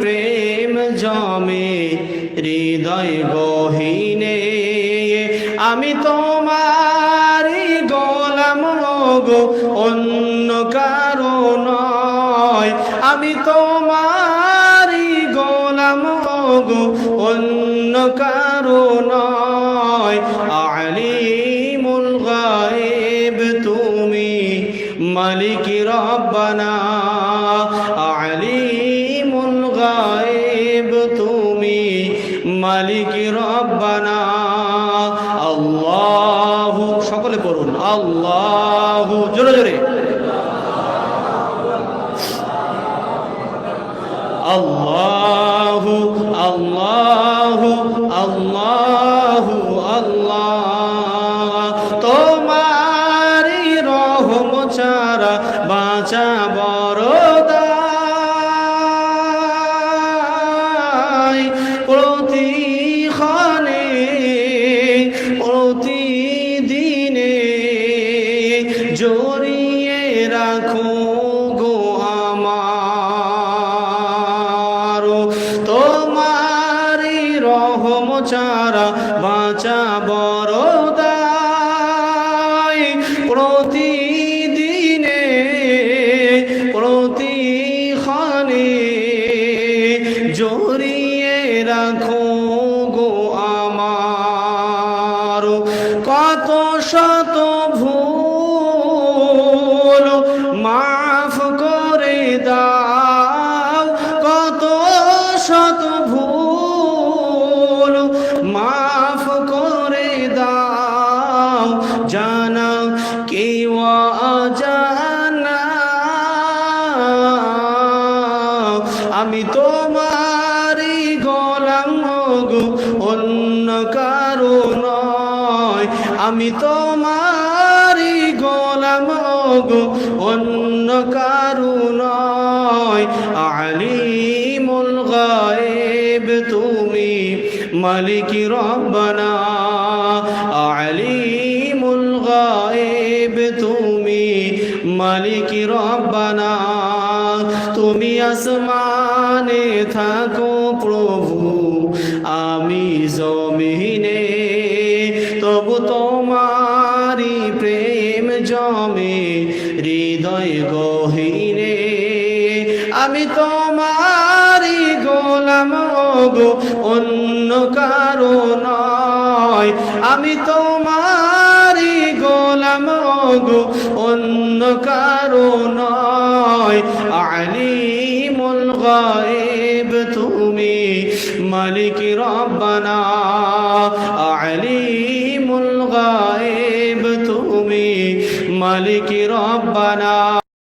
প্রেম জমে, হৃদয় গহীনে। আমি তোমারি গোলাম গো অন্য কারও নয়। আমি তোমারি গোলাম গো অন্য কারও নয়। আলিমুল রব্বানা। আল্লাহু, সকলে পড়ুন। আল্লাহু, জোরে জোরে। আল্লাহু আল্লাহু আল্লাহু, আল্লাহ। তোমারি রহম ছাড়া বাঁচা বড়দাই প্রতিক্ষণে জড়িয়ে রাখো গো আমার। তোমারি রহম ছাড়া বাঁচা বড়দাই প্রতিদিনে প্রতিক্ষণে জড়িয়ে রাখো গো আমার। কত শত আমি তোমারি গোলাম গো অন্য কারও নয়। আমি তোমারি গোলাম গো অন্য কারও নয়। আলিমুল গায়েব তুমি মালিক রব্বানা, আলিমুল গায়েব তুমি মালিক রব্বানা। তুমি আসমানে থাকো প্রভু, আমি জমিনে, তবু তোমারি প্রেম জমে, হৃদয় গহীনে। আমি তোমারি গোলাম গো অন্য কারও নয়। আমি তোমারি গোলাম গো অন্য কারও নয়। আলিমুল গায়েব তুমি মালিক রব্বানা আলিমুল গায়েব তুমি মালিক রব্বানা